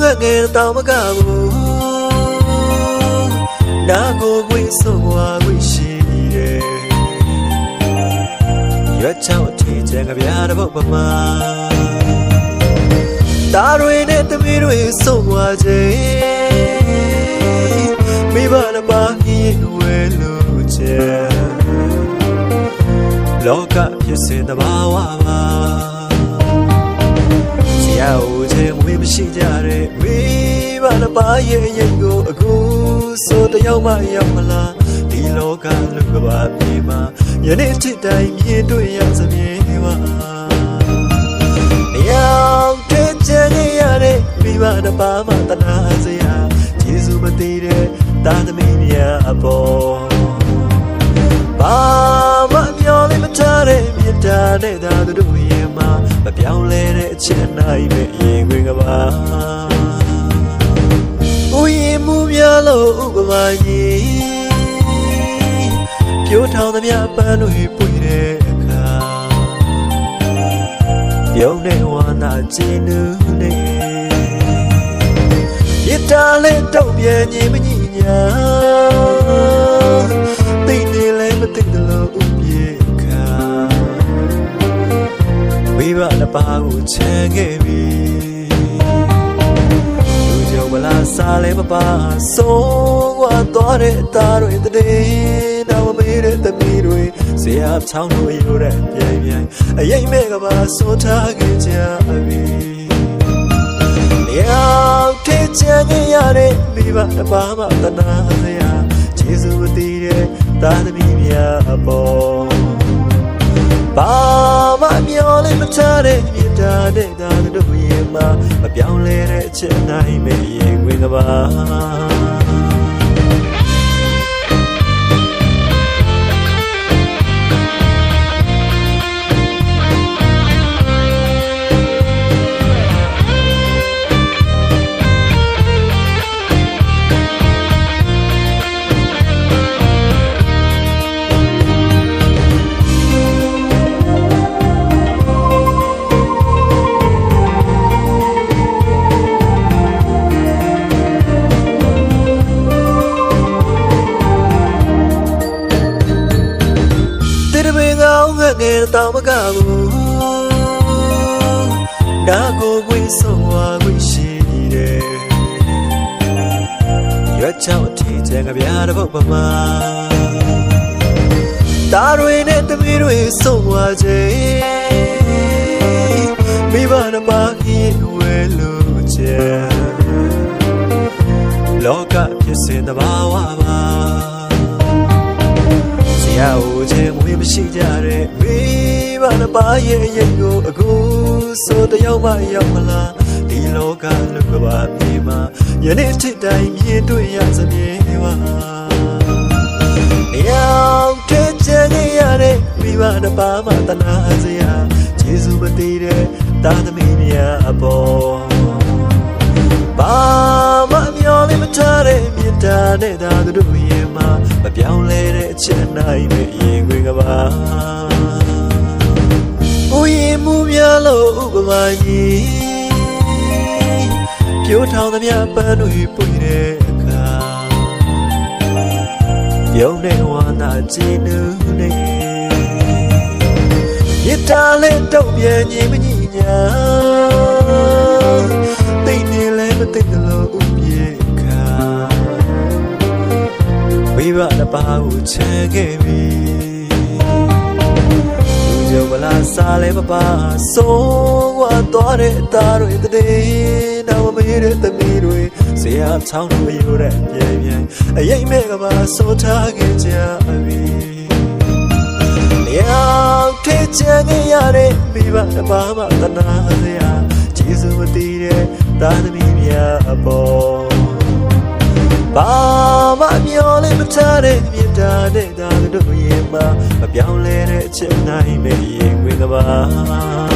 ငယ်တောင်မကဘူးနာကိုဝိဆုံးဝါဝိရှိတယ်ရွက်ချောင်းအထည်ချင်ကဗျာတစ်ပုတ်ပမာတာတွေနဲ့သမီးတွေဆုံးဝါခြင်းမိဘနှစ်ပါးကြီးဝဲလို့ချင်လောကဖြစ်စေတဘာဝပါ ဆရာဦးချင်းဝေးမရှိကြတဲ့မိဘနှစ်ပါးရဲ့ရင်ကိုအခုဆိုတယောက်မှရောက်မလားဒီလောကလူကဘာပြေမှာယနေ့ချစ်တိုင်းမြင်တွေ့ရစမြဲပါရောက်တဲ့ချင်ရတဲ့မိဘနှစ်ပါးမှတနာစရာကျေးဇူးမသိတဲ့တာသမီးများအပေါ်ဘာမှမျောလေးမထားတဲ့မြေတားတဲ့သာတို့ရဲ့မှာမပြောင်းလဲတဲ့ အချက်နိုင်ပဲရင်ခွင်ကပါဦးရင်မှုများလို့ဥပမာကြီးပြိုးထောင်သမျှပန်းတွေပွေတဲ့အခါပြုံးနေဝါနာကျင်းနူးနေရတာလေးတော့ပြန်ညီမညီညာသိနေလဲမသိတယ်လို့ဥပြေခါ မိဘနှစ်ပါးကိုချမ်းခဲ့ပြီလူကြောင့်မလားစားလဲမပါဆုံးွားသွားတဲ့သားတွေတည်းတော့မမေးတဲ့သမီးတွေဇေယချောင်းတို့ယူတဲ့ပြိုင်ပြိုင်အရေးမဲ့ကဘာဆွထားခဲ့ကြပြီမြောက်ထေချမ်းခဲ့ရတဲ့မိဘတစ်ပါးမှတနာစရာကျေးဇူးတည်တဲ့သားသမီးများအပေါ် ဘာမှမျောလေးမထားတဲ့မြေတားတဲ့သားတို့ရဲ့မှာမပြောင်းလဲတဲ့အချက်နိုင်မဲ့ရေခွင်ကပါ တောင်မကဘူးနာကိုဝိဆုံးဝါဝိရှိတယ်ရွက်ချောင်းအထည်ချင်ကဗျာတစ်ပုတ်ပမာတာတွေနဲ့သမီးတွေဆုံးဝါခြင်းမိဘနှစ်ပါးကြီးဝဲလို့ချင်လောကဖြစ်စေတဘာဝပါ ဘနှစ်ပါးရဲ့ရင်ကိုအခုဆိုတယောက်မှရောက်မလားဒီလောကလူကဘာပြေမှာယနေ့ထိတိုင်းမြင်တွေ့ရစမြဲပါရောက်တဲ့ချင်ရတဲ့မိဘနှစ်ပါးမှတနာစရာကျေးဇူးမသိတဲ့တာသမီးများအပေါ်ဘာမှမျောလေးမထားတဲ့မြေတားတဲ့သာတို့ရဲ့မှာမပြောင်းလဲတဲ့အချက်နိုင်ပဲရင်ခွင်ကပါဦး ရင်မှုများလို့ဥပမာကြီးပြိုးထောင်သမျှပန်းတွေပွေတဲ့အခါပြုံးနေဝါနာကျင်းနူးနေရတာလေးတော့ပြန်ညီမညီညာသိနေလဲမသိတယ်လို့ဥပြေခါမိဘနှစ်ပါးကိုချမ်းခဲ့ပြီ လူကြောင့်မလားစားလဲမပါဆုံးဝါသွားတဲ့အသားတွေတည်းတော့မမေးတဲ့သမီးတွေဆရာချောင်းတို့ရိုးတဲ့ပြိုင်ပြိုင်အရင်မဲ့ကပါစိုးထားခဲ့ကြပြီရောက်တဲ့ချင်ရတဲ့မိဘတစ်ပါးမှတနာစရာကျေးဇူးမသိတဲ့တာသမီးများအပေါ်ဘာ မှမျောလေးမထားတဲ့မြေတားတဲ့သာတို့ရဲ့မှာမပြောင်းလဲတဲ့အချက်နိုင်မဲ့ရင်ခွင်ကပါ